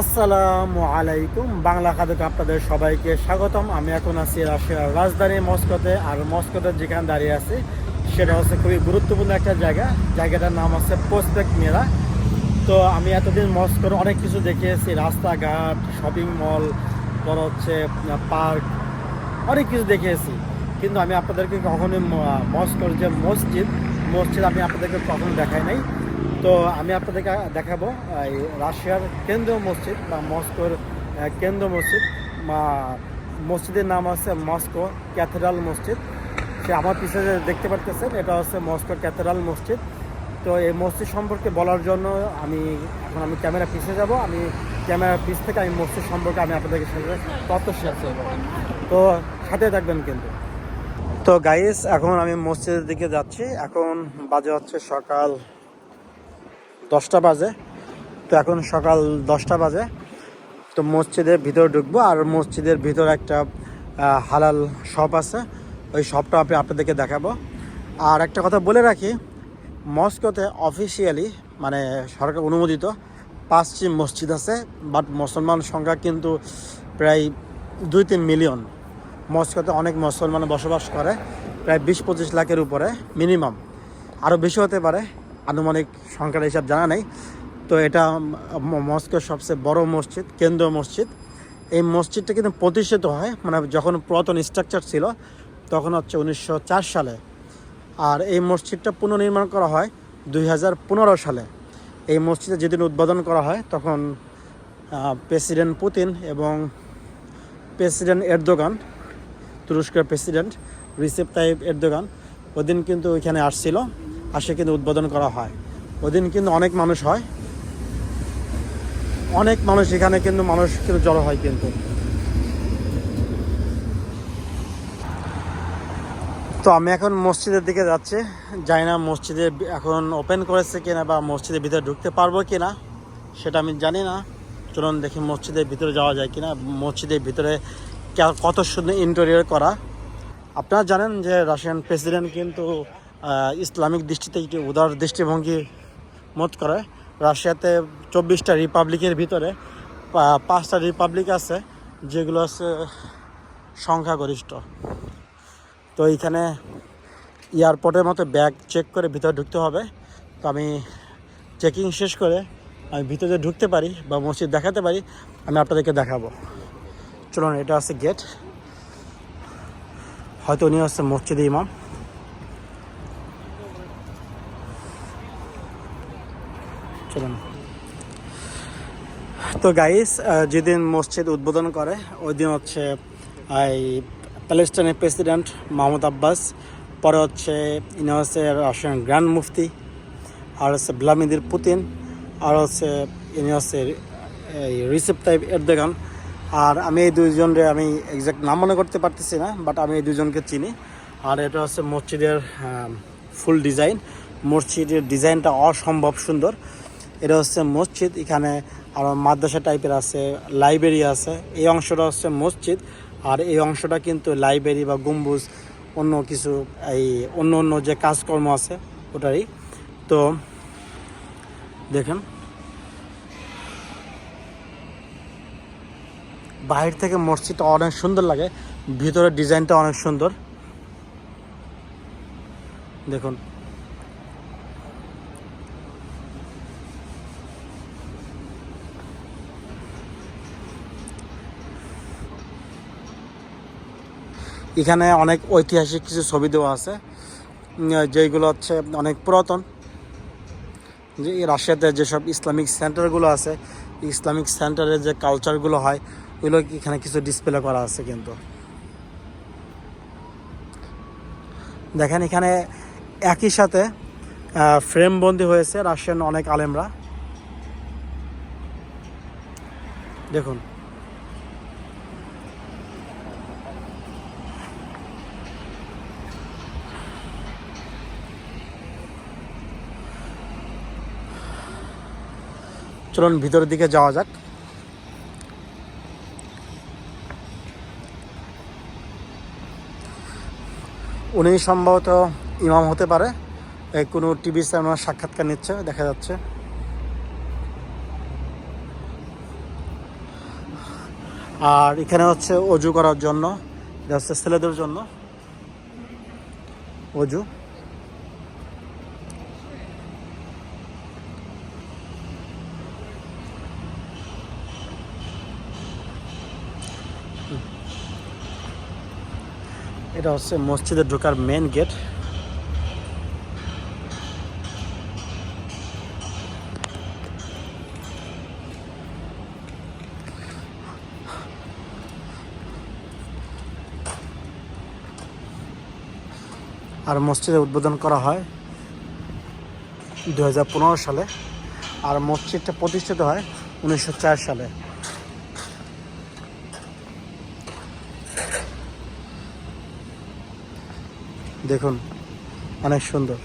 আসসালামু আলাইকুম। বাংলা খাদক আপনাদের সবাইকে স্বাগতম। আমি এখন আছি রাশিয়ার রাজধানী মস্কোতে। আর মস্কোতে যেখানে দাঁড়িয়ে আছি, সেটা হচ্ছে খুবই গুরুত্বপূর্ণ একটা জায়গা। জায়গাটার নাম হচ্ছে পোস্টেক মেরা। তো আমি এতদিন মস্কোর অনেক কিছু দেখিয়েছি। রাস্তাঘাট, শপিং মল পর হচ্ছে, পার্ক, অনেক কিছু দেখিয়েছি। কিন্তু আমি আপনাদেরকে কখনোই মস্কোর যে মসজিদ মসজিদ আমি আপনাদেরকে কখনো দেখাই নাই। তো আমি আপনাদেরকে দেখাবো, এই রাশিয়ার কেন্দ্রীয় মসজিদ বা মস্কোর কেন্দ্র মসজিদ। মসজিদের নাম আছে মস্কো ক্যাথেড্রাল মসজিদ। সে আমার পিছনে দেখতে পারতেছেন, এটা হচ্ছে মস্কো ক্যাথেড্রাল মসজিদ। তো এই মসজিদ সম্পর্কে বলার জন্য আমি, এখন আমি ক্যামেরা পিছে যাব। আমি ক্যামেরা পিছ থেকে আমি মসজিদ সম্পর্কে আমি আপনাদেরকে সাথে তথ্য শেয়ার করব। তো সাথে থাকবেন কিন্তু। তো গাইস এখন আমি মসজিদের দিকে যাচ্ছি। এখন বাজে হচ্ছে সকাল দশটা বাজে। তো এখন সকাল দশটা বাজে। তো মসজিদের ভিতরে ঢুকবো আর মসজিদের ভিতরে একটা হালাল শপ আছে। ওই শপটা আমি আপনাদেরকে দেখাবো। আর একটা কথা বলে রাখি, মস্কোতে অফিসিয়ালি মানে সরকার অনুমোদিত পাঁচটি মসজিদ আছে বাট মুসলমান সংখ্যা কিন্তু প্রায় দুই তিন মিলিয়ন মস্কোতে অনেক মুসলমান বসবাস করে, প্রায় বিশ পঁচিশ লাখের উপরে মিনিমাম আরও বেশি হতে পারে আনুমানিক সংখ্যার হিসাব জানা নেই। তো এটা মস্কোর সবচেয়ে বড় মসজিদ, কেন্দ্রীয় মসজিদ। এই মসজিদটা কিন্তু প্রতিষ্ঠিত হয় মানে যখন পুরাতন স্ট্রাকচার ছিল, তখন হচ্ছে উনিশশো চার সালে। আর এই মসজিদটা পুনর্নির্মাণ করা হয় দুই হাজার পনেরো সালে। এই মসজিদে যেদিন উদ্বোধন করা হয়, তখন প্রেসিডেন্ট পুতিন এবং প্রেসিডেন্ট এরদোগান, তুরস্কের প্রেসিডেন্ট রিসেপ তাইব এরদোগান, ওদিন কিন্তু ওইখানে আসছিল। আসে কিন্তু উদ্বোধন করা হয়। ওদিন কিন্তু অনেক মানুষ হয়। অনেক মানুষ এখানে কিন্তু মানুষ কিন্তু জড়ো হয় কিন্তু। তো আমি এখন মসজিদের দিকে যাচ্ছি। জানি না মসজিদে এখন ওপেন করেছে কিনা বা মসজিদের ভিতরে ঢুকতে পারব কিনা, সেটা আমি জানি না। চলুন দেখি মসজিদের ভিতরে যাওয়া যায় কিনা। মসজিদের ভিতরে কত সুন্দর ইন্টেরিয়র করা। আপনারা জানেন যে রাশিয়ান প্রেসিডেন্ট কিন্তু ইসলামিক দৃষ্টিতে একটি উদার দৃষ্টিভঙ্গি মত করে। রাশিয়াতে চব্বিশটা রিপাবলিকের ভিতরে পাঁচটা রিপাবলিক আছে, যেগুলো আছে সংখ্যাগরিষ্ঠ। তো এইখানে এয়ারপোর্টের মতো ব্যাগ চেক করে ভিতরে ঢুকতে হবে। তো আমি চেকিং শেষ করে আমি ভিতরে ঢুকতে পারি বা মসজিদ দেখাতে পারি, আমি আপনাদেরকে দেখাবো। চলুন, এটা আছে গেট হয়তো উনি হচ্ছে মসজিদে ইমাম। চলুন তো গাইস যেদিন মসজিদ উদ্বোধন করে ওই দিন হচ্ছে এই প্যালেস্টাইনের প্রেসিডেন্ট মাহমুদ আব্বাস, পরে হচ্ছে ইনি হচ্ছে রাশিয়ান গ্র্যান্ড মুফতি আর হচ্ছে ভ্লাদিমির পুতিন আর হচ্ছে ইনি হচ্ছে, এই রিসেপ টাইপ এরদোগান আর আমি এই দুইজনরে আমি এক্সাক্ট নাম মনে করতে পারতেছি না বাট আমি এই দুজনকে চিনি। আর এটা হচ্ছে মসজিদের ফুল ডিজাইন মসজিদের ডিজাইনটা অসম্ভব সুন্দর। এটা হচ্ছে মসজিদ, এখানে আরও মাদ্রাসা টাইপের আছে, লাইব্রেরি আছে। এই অংশটা হচ্ছে মসজিদ, আর এই অংশটা কিন্তু লাইব্রেরি বা গম্বুজ অন্য কিছু, এই অন্য অন্য যে কাজকর্ম আছে, ওটারই। তো দেখেন। বাহির থেকে মসজিদটা অনেক সুন্দর লাগে, ভিতরের ডিজাইনটা অনেক সুন্দর। দেখুন। এখানে অনেক ঐতিহাসিক কিছু ছবি দেওয়া আছে যেগুলো হচ্ছে অনেক পুরাতন। যে রাশিয়াতে যেসব ইসলামিক সেন্টারগুলো আছে ইসলামিক সেন্টারের যে কালচারগুলো হয় ওগুলো এখানে কিছু ডিসপ্লে করা আছে কিন্তু। দেখেন এখানে একই সাথে ফ্রেম বন্দি হয়েছে রাশিয়ান অনেক আলেমরা। দেখুন। চলুন ভিতরের দিকে যাওয়া যাক। উনি সম্ভবত ইমাম হতে পারে। কোনো টিভি চ্যানেল সাক্ষাৎকার নিচ্ছে, দেখা যাচ্ছে। আর এখানে হচ্ছে অজু করার জন্য ছেলেদের জন্য। অজু। এটা হচ্ছে মসজিদে ঢোকার মেন গেট আর মসজিদে উদ্বোধন করা হয় দু হাজার পনেরো সালে। আর মসজিদটা প্রতিষ্ঠিত হয় উনিশশো চার সালে। দেখুন, অনেক সুন্দর।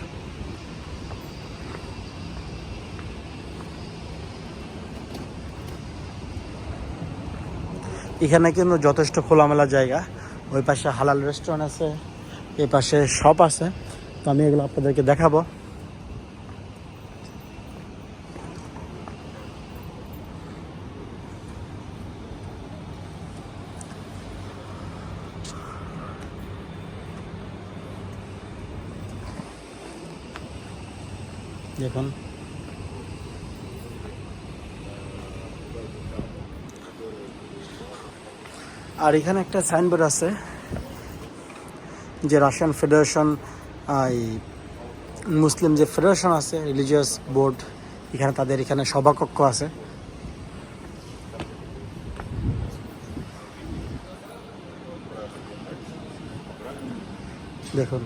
এখানে কিন্তু যথেষ্ট খোলামেলা জায়গা। ওই পাশে হালাল রেস্টুরেন্ট আছে এই পাশে শপ আছে। তো আমি এগুলো আপনাদেরকে দেখাবো দেখুন আর এখানে একটা সাইনবোর্ড আছে, যে রাশিয়ান ফেডারেশন এই মুসলিম যে ফেডারেশন আছে রিলিজিয়াস বোর্ড এখানে তাদের এখানে সভাকক্ষ আছে। দেখুন।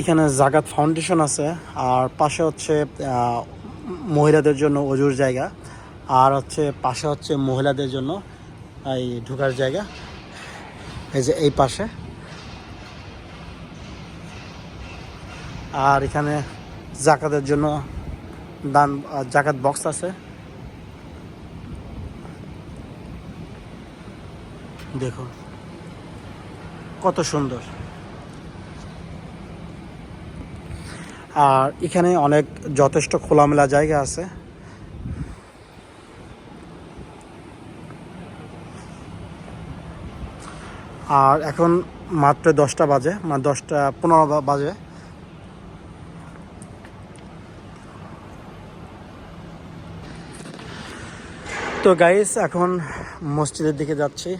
এখানে জাগাত ফাউন্ডেশন আছে, আর পাশে হচ্ছে মহিলাদের জন্য অজুর জায়গা, আর হচ্ছে পাশে হচ্ছে মহিলাদের জন্য, এই ঢুকার জায়গা। এই যে এই পাশে। আর এখানে জাকাতের জন্য দান জাকাত বক্স আছে। দেখো কত সুন্দর। আর এখানে অনেক যথেষ্ট খোলামেলা জায়গা আছে। আর এখন মাত্র দশটা বাজে মানে দশটা পনেরো বাজে। তো গাইস এখন মসজিদের দিকে যাচ্ছি।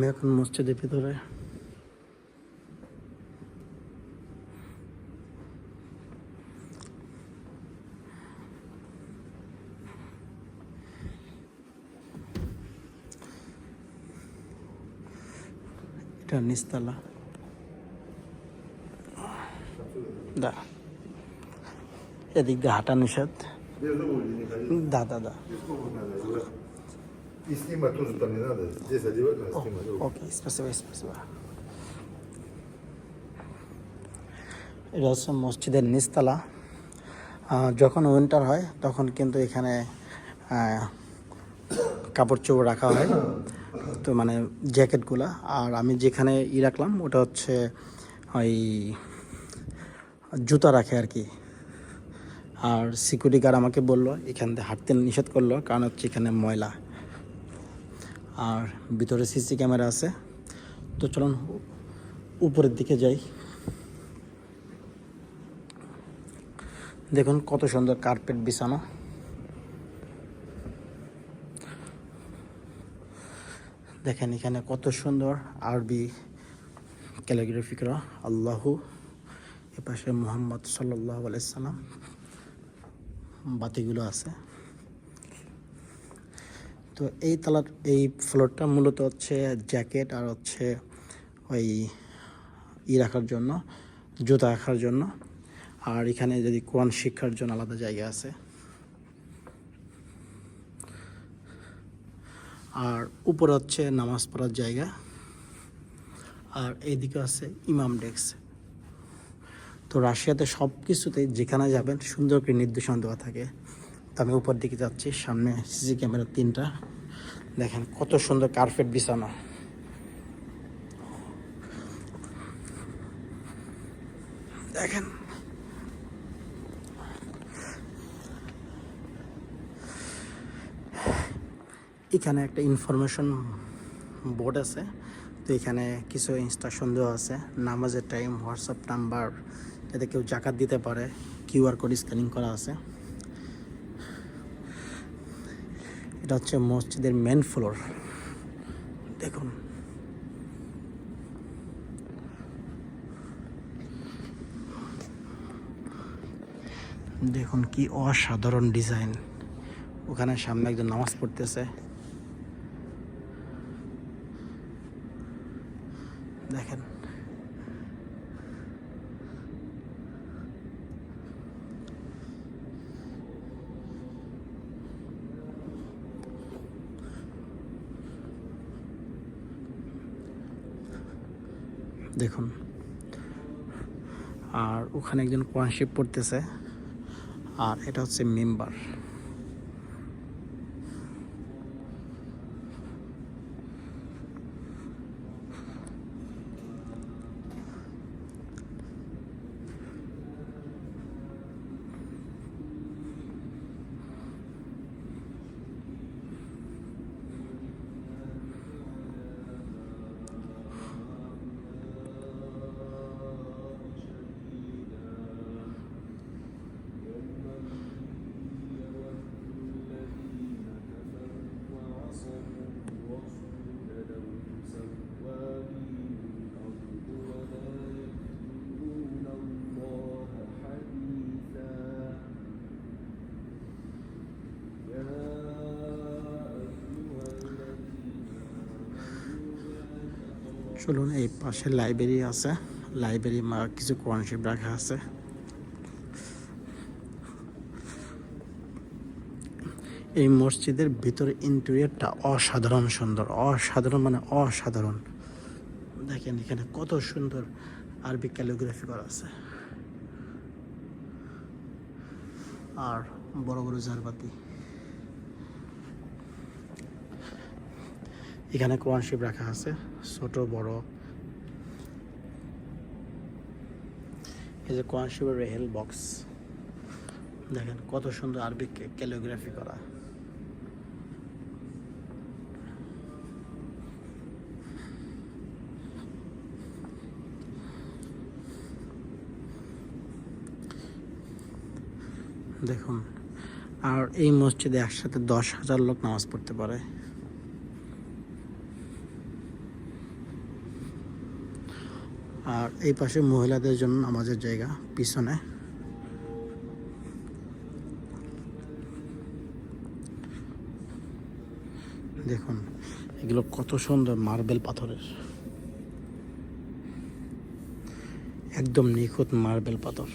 আমি এখন মসজিদের ভিতরে। এটা নিস্তালা দা এদিক দিয়ে হাঁটা নিষেধ। দা দা দা И снимать тоже там не надо. Здесь одевать надо, снимать. ওকে স্পেসিফা স্পেসিফা এটা হচ্ছে মসজিদের নিচতলা আহ, যখন উইন্টার হয় তখন কিন্তু এখানে আহ, কাপড় চোপড় রাখা হয় তো মানে জ্যাকেটগুলা আর আমি যেখানে ই রাখলাম ওটা হচ্ছে ওই জুতা রাখে আর কি আর সিকিউরিটি গার্ড আমাকে বললো এখান থেকে হাঁটতে নিষেধ করলো কারণ হচ্ছে এখানে ময়লা আর ভিতরে সিসি ক্যামেরা আছে। তো চলুন, উপরের দিকে যাই। দেখুন কত সুন্দর কার্পেট বিছানো। দেখেন এখানে কত সুন্দর আরবি ক্যালিগ্রাফি করা। আল্লাহু, এপাশে মোহাম্মদ সাল্লাহ আলাইসাল্লাম বাতিগুলো আছে। তো এই তালার, এই ফ্লোরটা মূলত হচ্ছে জ্যাকেট আর হচ্ছে ওই ই রাখার জন্য, জুতা রাখার জন্য। আর এখানে যদি কোরআন শিক্ষার জন্য আলাদা জায়গা আছে। আর উপরে হচ্ছে নামাজ পড়ার জায়গা। আর এইদিকে আছে ইমাম ডেস্ক। তো রাশিয়াতে সব কিছুতেই যেখানে যাবেন সুন্দর করে নির্দেশনা দেওয়া থাকে। তো আমি উপর দিকে যাচ্ছি, সামনে সিসি ক্যামেরা তিনটা। দেখেন কত সুন্দর কার্পেট বিছানো। দেখেন। এখানে একটা ইনফরমেশন বোর্ড আছে। তো এখানে কিছু ইনস্ট্রাকশন দেওয়া আছে। নামাজের টাইম হোয়াটসঅ্যাপ নাম্বার যাতে কেউ জাকাত দিতে পারে কিউআর কোড স্ক্যানিং করা আছে। এটা হচ্ছে মসজিদের মেন ফ্লোর দেখুন। দেখুন কি অসাধারণ ডিজাইন ওখানে সামনে একজন নামাজ পড়তেছে। দেখেন। দেখুন। আর ওখানে একজন কোয়ানশিপ পড়তেছে। আর এটা হচ্ছে মেম্বার। চলুন এই পাশে লাইব্রেরি আছে। লাইব্রেরি মা কিছু কোয়ানশিপ রাখা আছে। এই মসজিদের ভিতরে ইন্টেরিয়রটা অসাধারণ সুন্দর। অসাধারণ মানে অসাধারণ। দেখেন এখানে কত সুন্দর আরবি ক্যালিগ্রাফি করা আছে। আর বড় বড় ঝাড়বাতি। এখানে কোয়ানশিপ রাখা আছে, ছোট, বড়। এই যে কোয়ানশিপের রেহেল বক্স, দেখেন কত সুন্দর আরবি ক্যালিওগ্রাফি করা। দেখুন, আর এই মসজিদে একসাথে দশ হাজার লোক নামাজ পড়তে পারে। আর এই পাশে মহিলাদের জন্য আমাদের জায়গা পিছনে। দেখুন, এগুলো কত সুন্দর মার্বেল পাথরের। একদম নিখুঁত মার্বেল পাথর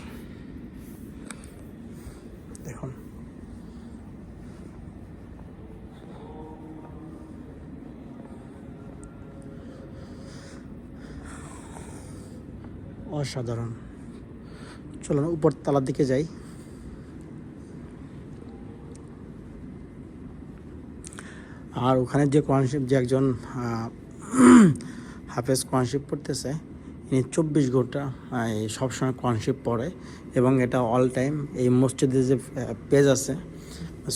দেখুন অসাধারণ। চলুন উপর তলার দিকে যাই। আর ওখানে যে কোয়ানশিপ যে একজন হাফেজ কোয়ানশিপ পড়তেছে, ইনি চব্বিশ ঘণ্টা সবসময় কোয়ানশিপ পড়ে এবং এটা অল টাইম এই মসজিদের যে পেজ আছে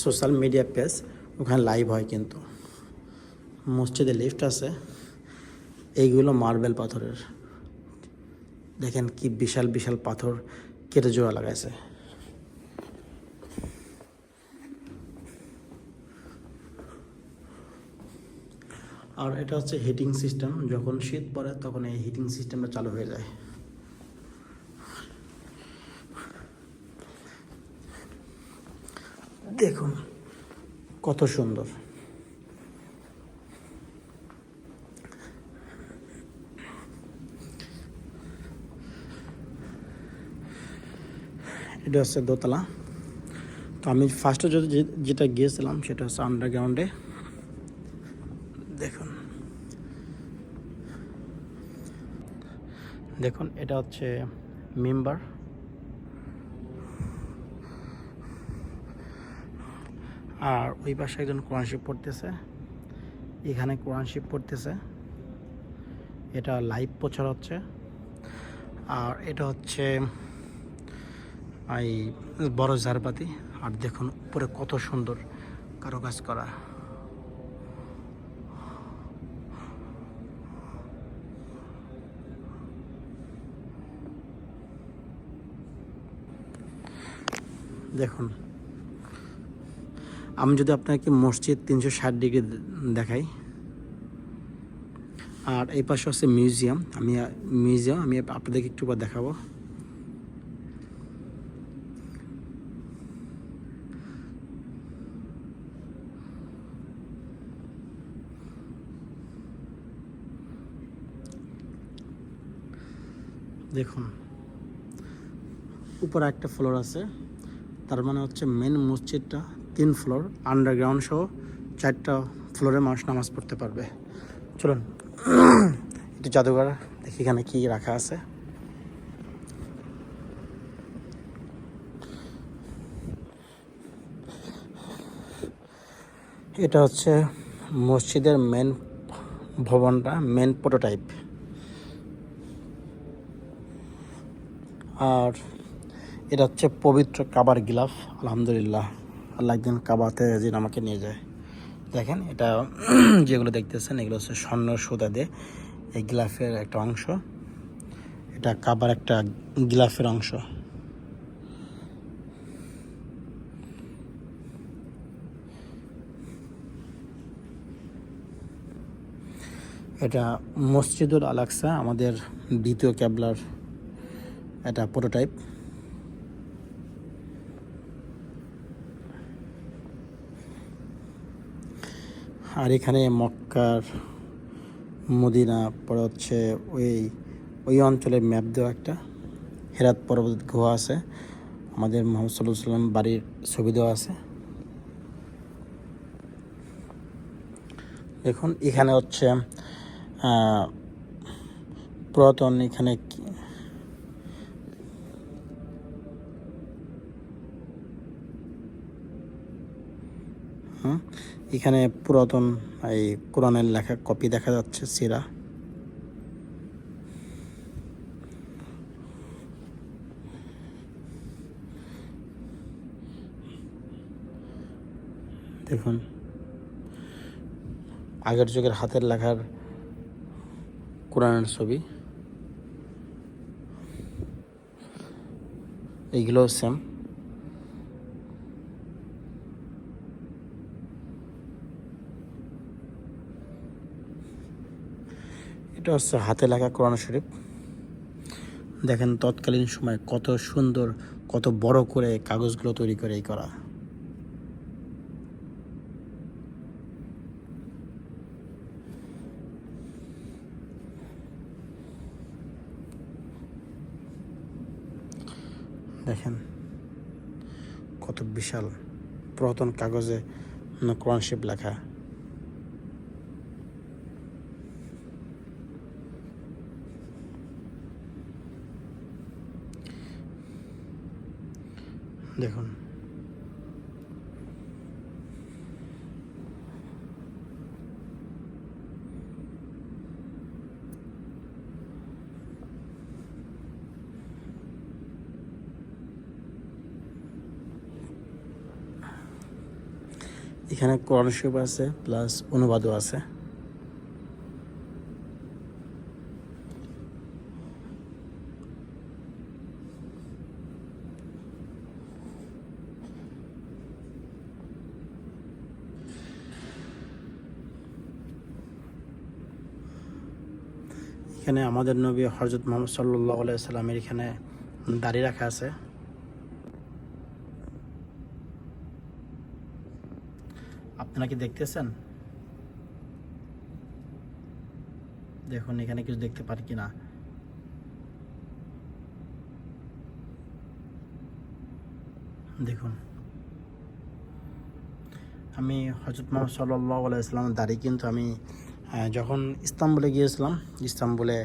সোশ্যাল মিডিয়া পেজ ওখানে লাইভ হয় কিন্তু। মসজিদে লিফট আছে, এইগুলো মার্বেল পাথরের। দেখেন কি বিশাল বিশাল পাথর কেটে জোড়া লাগাইছে। আর এটা হচ্ছে হিটিং সিস্টেম যখন শীত পড়ে তখন এই হিটিং সিস্টেমটা চালু হয়ে যায়। দেখুন, কত সুন্দর। এটা হচ্ছে দোতলা। তো আমি ফার্স্টে যেটা গিয়েছিলাম সেটা হচ্ছে আন্ডারগ্রাউন্ডে দেখুন। দেখুন, এটা হচ্ছে মেম্বার আর ওই পাশে একজন কোরআন শিব পড়তেছে। এখানে কোরআন পড়তেছে। এটা লাইভ প্রচার হচ্ছে। আর এটা হচ্ছে এই বড় ঝাড়বাতি। আর দেখুন, উপরে কত সুন্দর কারুকাজ করা। দেখুন, আমি যদি আপনাকে মসজিদ তিনশো ষাট ডিগ্রি দেখাই। আর এই পাশে হচ্ছে মিউজিয়াম। আমি মিউজিয়াম, আমি আপনাদেরকে একটু দেখাবো। দেখুন, উপরে একটা ফ্লোর আছে, তার মানে হচ্ছে মেন মসজিদটা তিন ফ্লোর আন্ডারগ্রাউন্ড সহ চারটা ফ্লোরে মানুষ নামাজ পড়তে পারবে। চলুন, একটু জাদুঘর দেখি এখানে কি রাখা আছে। এটা হচ্ছে মসজিদের মেন ভবনটা মেন প্রোটোটাইপ আর এটা হচ্ছে পবিত্র কাবার গিলাফ, আলহামদুলিল্লাহ। আল্লাহ একদিন কাবাতে যেন আমাকে নিয়ে যায়। দেখেন, এটা যেগুলো দেখতেছেন, এগুলো হচ্ছে স্বর্ণ সুতা দিয়ে এই গিলাফের একটা অংশ। এটা কাবার একটা গিলাফের অংশ। এটা মসজিদুল আলাকসা আমাদের দ্বিতীয় ক্যাবলার এটা প্রোটোটাইপ আর এখানে মক্কার মদিনা পরে হচ্ছে ওই ওই অঞ্চলের ম্যাপ দেওয়া একটা। হেরাত পর্বত গুহা আছে। আমাদের মোহাম্মদ সাল্লাহ সাল্লাম বাড়ির ছবি দেওয়া আছে। দেখুন, এখানে হচ্ছে পুরাতন এখানে কি- হুম এখানে পুরাতন এই কোরআনের লেখা কপি দেখা যাচ্ছে, সিরা। দেখুন, আগের যুগের হাতের লেখার কোরআনের ছবি। এইগুলোও সেম এটা হচ্ছে হাতে লেখা কোরআন শরীফ। দেখেন তৎকালীন সময় কত সুন্দর, কত বড় করে কাগজগুলো তৈরি করে এই করা। দেখেন কত বিশাল পুরাতন কাগজে কোরআন শরীফ লেখা। দেখুন। এখানে কোরআন আছে প্লাস অনুবাদও আছে। এখানে আমাদের নবী হজরত মোহাম্মদ সাল্লাহ সাল্লামের এখানে দাড়ি রাখা আছে। আপনারা কি দেখতেছেন? দেখুন, এখানে কিছু দেখতে পারি কিনা। দেখুন। আমি হজরত মোহাম্মদ সাল্লাহ আলাইসলামের দাড়ি কিন্তু আমি যখন ইস্তাম্বুলে গিয়েছিলাম, ইস্তাম্বুলে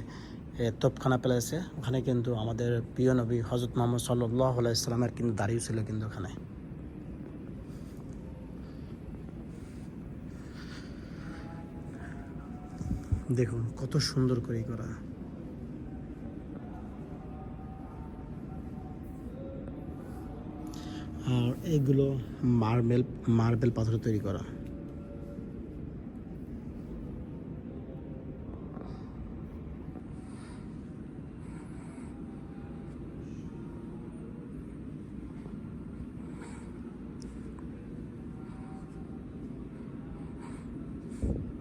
তোপখানা প্যালেসে, ওখানে কিন্তু আমাদের প্রিয় নবী হজরত মোহাম্মদ সাল্লাহ ইসলামের কিন্তু দাঁড়িয়ে ছিল কিন্তু ওখানে। দেখুন, কত সুন্দর করে করা। আর এগুলো মার্বেল মার্বেল পাথর তৈরি করা। Thanks.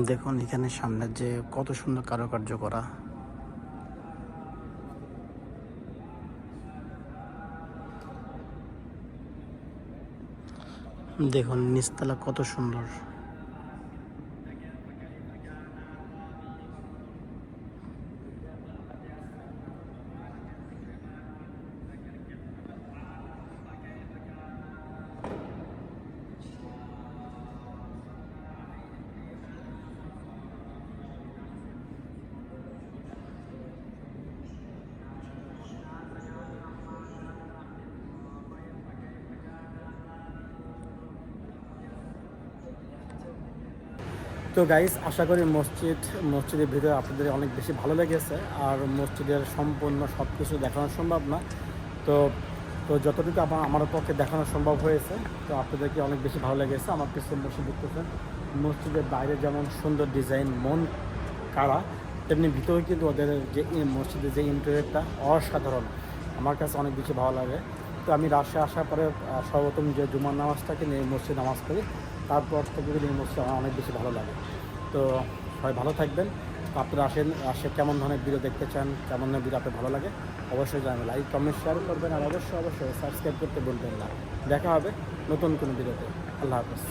দেখুন এখানে সামনে যে কত সুন্দর কারুকার্য করা। দেখুন নিচতলা কত সুন্দর। তো গাইস আশা করি মসজিদ, মসজিদের ভিতরে আপনাদের অনেক বেশি ভালো লেগেছে। আর মসজিদের সম্পূর্ণ সব কিছু দেখানো সম্ভব না। তো তো যতটুকু আমার আমার পক্ষে দেখানো সম্ভব হয়েছে, তো আপনাদেরকে অনেক বেশি ভালো লেগেছে। আমার কিছু মসজিদ দেখতেছেন, মসজিদের বাইরে যেমন সুন্দর ডিজাইন মন কাড়া, তেমনি ভিতরে কিন্তু ওদের যে মসজিদের যে ইন্টারিয়রটা অসাধারণ। আমার কাছে অনেক বেশি ভালো লাগে। তো আমি রাজশাহী আসার পরে সর্বপ্রথম যে জুমার নামাজটাকে নিয়ে মসজিদ নামাজ পড়ি। তারপর থেকে যদি এই আমার অনেক বেশি ভালো লাগে। তো সবাই ভালো থাকবেন। আপনারা আসেন, আসে কেমন ধরনের ভিডিও দেখতে চান, কেমন ধরনের ভিডিও আপনার ভালো লাগে, অবশ্যই জানাবেন। লাইক কমেন্ট শেয়ার করবেন আর অবশ্যই অবশ্যই সাবস্ক্রাইব করতে বলবেন না। দেখা হবে নতুন কোনো ভিডিওতে আল্লাহ হাফেজ।